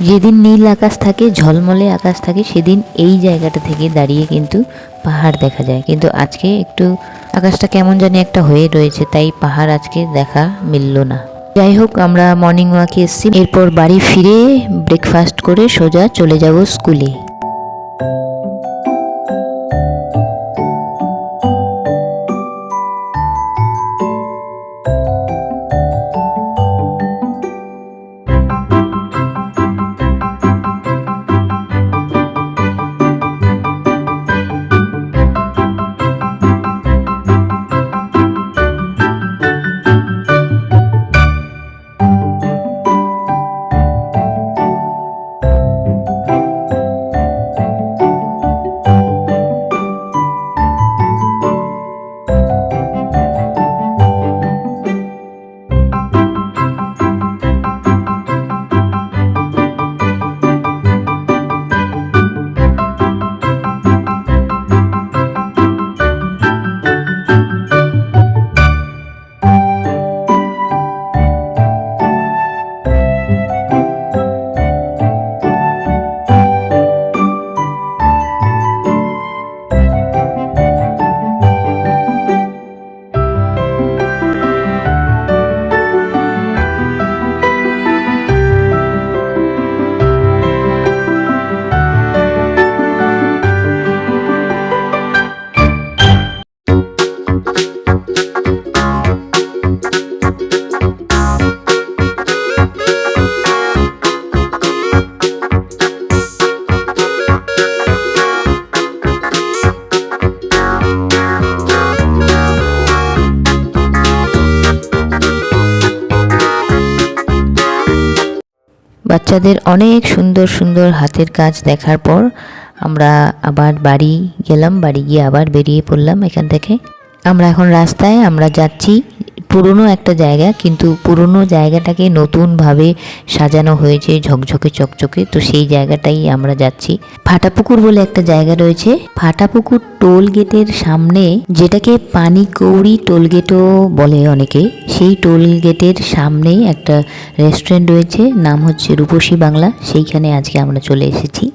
যেদিন নীল আকাশ থাকে, ঝলমলে আকাশ থাকে, সেদিন এই জায়গাটা থেকে দাঁড়িয়ে কিন্তু পাহাড় দেখা যায়। কিন্তু আজকে একটু আকাশটা কেমন জানি একটা হয়ে রয়েছে, তাই পাহাড় আজকে দেখা মিলল না। যাই হোক, আমরা মর্নিং ওয়াকে এসেছি। এরপর বাড়ি ফিরে ব্রেকফাস্ট করে সোজা চলে যাব স্কুলে বাচ্চাদের অনেক সুন্দর সুন্দর হাতের কাজ দেখার পর আমরা আবার বাড়ি গেলাম, বাড়ি গিয়ে আবার বেরিয়ে পড়লাম এখান থেকে। আমরা এখন রাস্তায়, আমরা যাচ্ছি পুরনো একটা জায়গা, কিন্তু পুরনো জায়গাটাকে নতুনভাবে সাজানো হয়েছে ঝকঝকে চকচকে। তো সেই জায়গাটাই আমরা যাচ্ছি। ফাটাপুকুর বলে একটা জায়গা রয়েছে। ফাটাপুকুর টোল গেটের সামনে, যেটাকে পানিকৌড়ি টোল গেটও বলে অনেকে, সেই টোল গেটের সামনে একটা রেস্টুরেন্ট রয়েছে। নাম হচ্ছে রূপসী বাংলা। সেইখানে আজকে আমরা চলে এসেছি।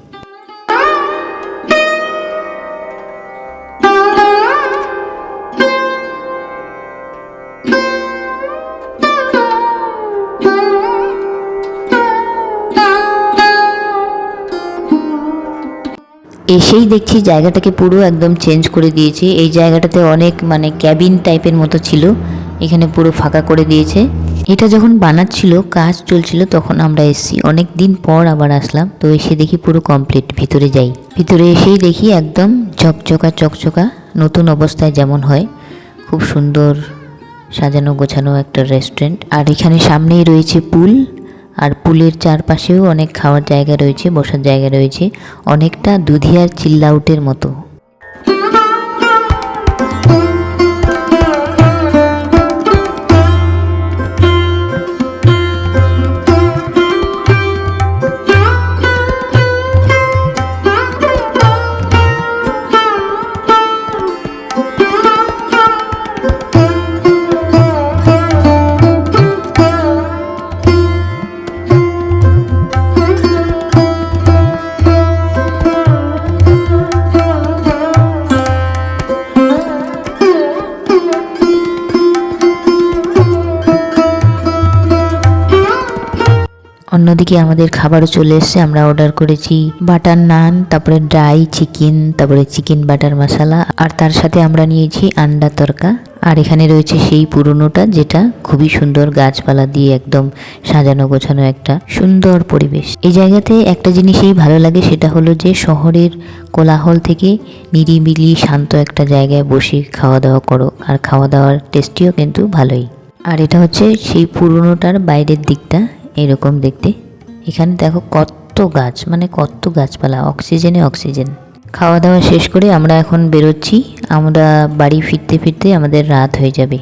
এসেই দেখছি জায়গাটাকে পুরো একদম চেঞ্জ করে দিয়েছে। এই জায়গাটাতে অনেক মানে ক্যাবিন টাইপের মতো ছিল। এখানে পুরো ফাঁকা করে দিয়েছে। এটা যখন বানাচ্ছিল, কাজ চলছিল, তখন আমরা এসেছি। অনেক দিন পর আবার আসলাম। তো এসে দেখি পুরো কমপ্লিট ভিতরে যাই। ভিতরে এসেই দেখি একদম চকচকা চকচকা, নতুন অবস্থায় যেমন হয়। খুব সুন্দর সাজানো গোছানো একটা রেস্টুরেন্ট আর এখানে সামনেই রয়েছে পুল আর পুলের চারপাশেও অনেক খাওয়ার জায়গা রয়েছে বসার জায়গা রয়েছে। অনেকটা দুধিয়ার চিল্লাউটের মতো। অন্যদিকে আমাদের খাবারও চলে এসেছে। আমরা অর্ডার করেছি বাটার নান তারপরে ড্রাই চিকেন তারপরে চিকেন বাটার মশলা আর তার সাথে আমরা নিয়েছি আন্ডা তরকা। আর এখানে রয়েছে সেই পুরনোটা, যেটা খুবই সুন্দর গাছপালা দিয়ে একদম সাজানো গোছানো একটা সুন্দর পরিবেশ। এই জায়গাতে একটা জিনিসই ভালো লাগে, সেটা হলো যে শহরের কোলাহল থেকে নিরিবিলি শান্ত একটা জায়গায় বসে খাওয়া দাওয়া করো, আর খাওয়া দাওয়ার টেস্টিও কিন্তু ভালোই। আর এটা হচ্ছে সেই পুরনোটার বাইরের দিকটা। এরকম দেখতে। এখানে দেখো কত গাছ মানে কত গাছপালা, অক্সিজেনে অক্সিজেন। খাওয়া দাওয়া শেষ করে আমরা এখন বেরোচ্ছি। আমরা বাড়ি ফিরতে ফিরতে আমাদের রাত হয়ে যাবে।